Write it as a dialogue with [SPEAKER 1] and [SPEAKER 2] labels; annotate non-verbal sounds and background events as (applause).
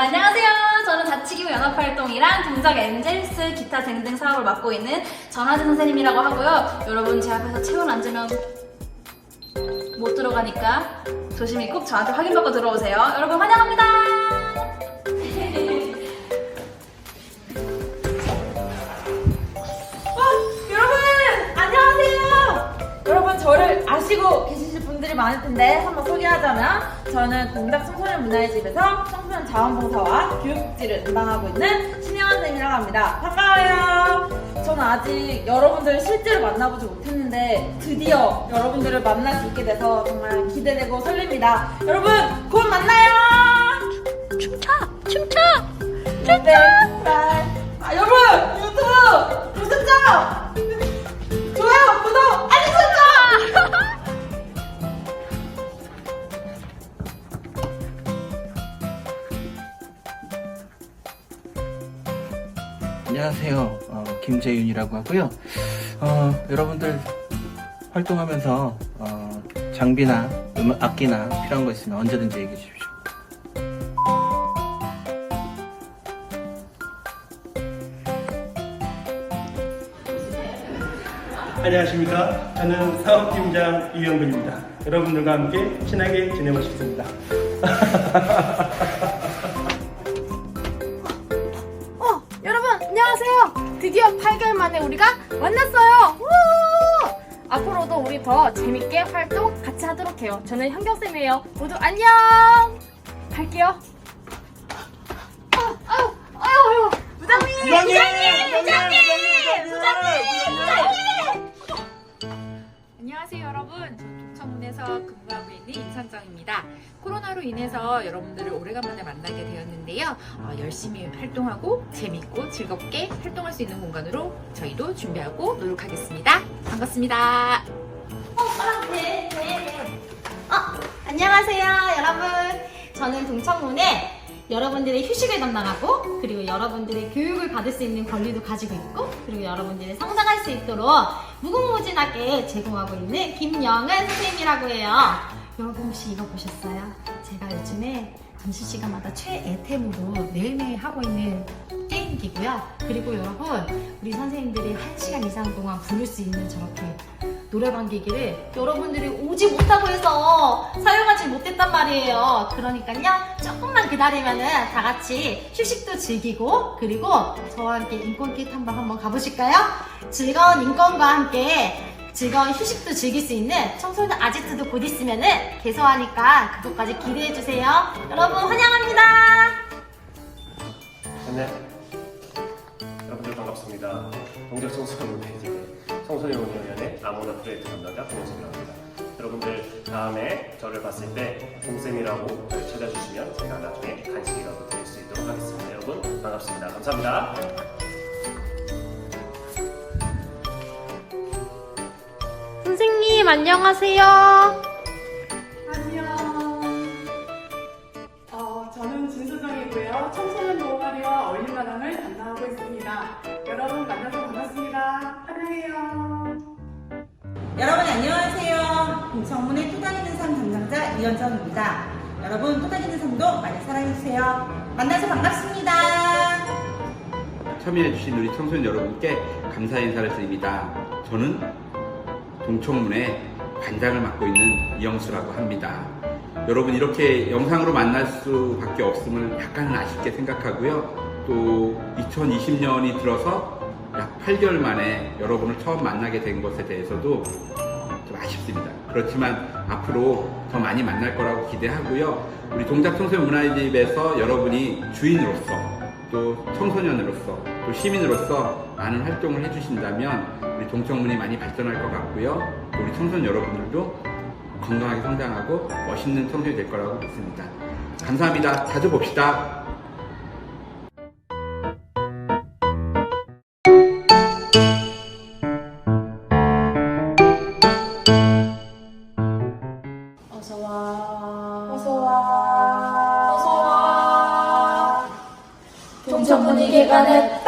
[SPEAKER 1] 안녕하세요. 저는 자치기구 연합활동이랑 동작 엔젤스 기타 등등 사업을 맡고 있는 전하진 선생님이라고 하고요. 여러분 제 앞에서 체온 앉으면 못 들어가니까 조심히 꼭 저한테 확인받고 들어오세요. 여러분 환영합니다. (laughs)
[SPEAKER 2] 어, 여러분 안녕하세요. 여러분 저를 아시고 분들이 많을 텐데 한번 소개하자면 저는 동작 청소년 문화의 집에서 청소년 자원봉사와 교육지를 담당하고 있는 신혜원 선생님이라고 합니다. 반가워요. 저는 아직 여러분들을 실제로 만나보지 못했는데 드디어 여러분들을 만날 수 있게 돼서 정말 기대되고 설렙니다. 여러분 곧 만나요.
[SPEAKER 1] 춤춰, 춤춰.
[SPEAKER 2] 네, 네.
[SPEAKER 3] 안녕하세요. 어, 김재윤이라고 하고요. 어, 여러분들 활동하면서 어, 장비나 음악, 악기나 필요한 거 있으면 언제든지 얘기해 주십시오.
[SPEAKER 4] 안녕하십니까. 저는 사업팀장 이영근입니다. 여러분들과 함께 친하게 지내고 싶습니다. (laughs)
[SPEAKER 5] 드디어 8개월 만에 우리가 만났어요. 우! 앞으로도 우리 더 재밌게 활동 같이 하도록 해요. 저는 현경쌤이에요. 모두 안녕. 갈게요. 아, 아유, 아유, 아유, 부장님, 부장님, 부장님, 부장님,
[SPEAKER 6] 안녕하세요 여러분 저 동천문에서 근무하고 있는 임선정입니다 코로나로 인해서 여러분들을 오래간만에 만나게 되었는데요 어, 열심히 활동하고 재밌고 즐겁게 활동할 수 있는 공간으로 저희도 준비하고 노력하겠습니다 반갑습니다
[SPEAKER 7] 네, 네, 네. 어, 안녕하세요, 여러분. 저는 동청문에 여러분들의 휴식을 담당하고, 그리고 여러분들의 교육을 받을 수 있는 권리도 가지고 있고, 그리고 여러분들이 성장할 수 있도록 무궁무진하게 제공하고 있는 김영은 선생님이라고 해요. 여러분 혹시 이거 보셨어요? 제가 요즘에 점심 시간마다 최애템으로 매일매일 하고 있는 게임기고요. 그리고 여러분, 우리 선생님들이 1시간 이상 동안 부를 수 있는 저렇게 노래방 기기를 여러분들이 오지 못하고 해서 사용하지 못했단 말이에요. 그러니까요, 조금만 기다리면은 다 같이 휴식도 즐기고, 그리고 저와 함께 인권길 탐방 한번 가보실까요? 즐거운 인권과 함께 즐거운 휴식도 즐길 수 있는 청소년 아지트도 곧 있으면은 개소하니까 그것까지 기대해주세요. 여러분 환영합니다.
[SPEAKER 8] 네. 여러분들 반갑습니다. 동작 청소년 문화의 집의 청소년 운영위원회 아모나 프로젝트 담당자 동영석이라고 합니다. 여러분들 다음에 저를 봤을 때 동쌤이라고 저를 찾아주시면 제가 나중에 간식이라도 드릴 수 있도록 하겠습니다. 여러분 반갑습니다. 감사합니다.
[SPEAKER 5] 안녕하세요.
[SPEAKER 9] 안녕. 어, 저는 진수정이고요. 청소년 동아리와 어린마당을 담당하고 있습니다. 여러분 만나서 반갑습니다. 환영해요.
[SPEAKER 2] 여러분 안녕하세요. 동청문의 토닥이는 삶 담당자 이현정입니다. 여러분 토닥이는 삶도 많이 사랑해주세요. 만나서 반갑습니다.
[SPEAKER 10] 참여해주신 우리 청소년 여러분께 감사 인사를 드립니다. 저는 동청문의 관장을 맡고 있는 이영수라고 합니다. 여러분 이렇게 영상으로 만날 수밖에 없음을 약간은 아쉽게 생각하고요. 또 2020년이 들어서 약 8개월 만에 여러분을 처음 만나게 된 것에 대해서도 좀 아쉽습니다. 그렇지만 앞으로 더 많이 만날 거라고 기대하고요. 우리 동작 청소년 문화집에서 여러분이 주인으로서 또 청소년으로서 또 시민으로서 많은 활동을 해주신다면 우리 동청문이 많이 발전할 것 같고요. 또 우리 청소년 여러분들도 건강하게 성장하고 멋있는 청소년이 될 거라고 믿습니다. 감사합니다. 자주 봅시다.
[SPEAKER 1] 동천문이 개관했다.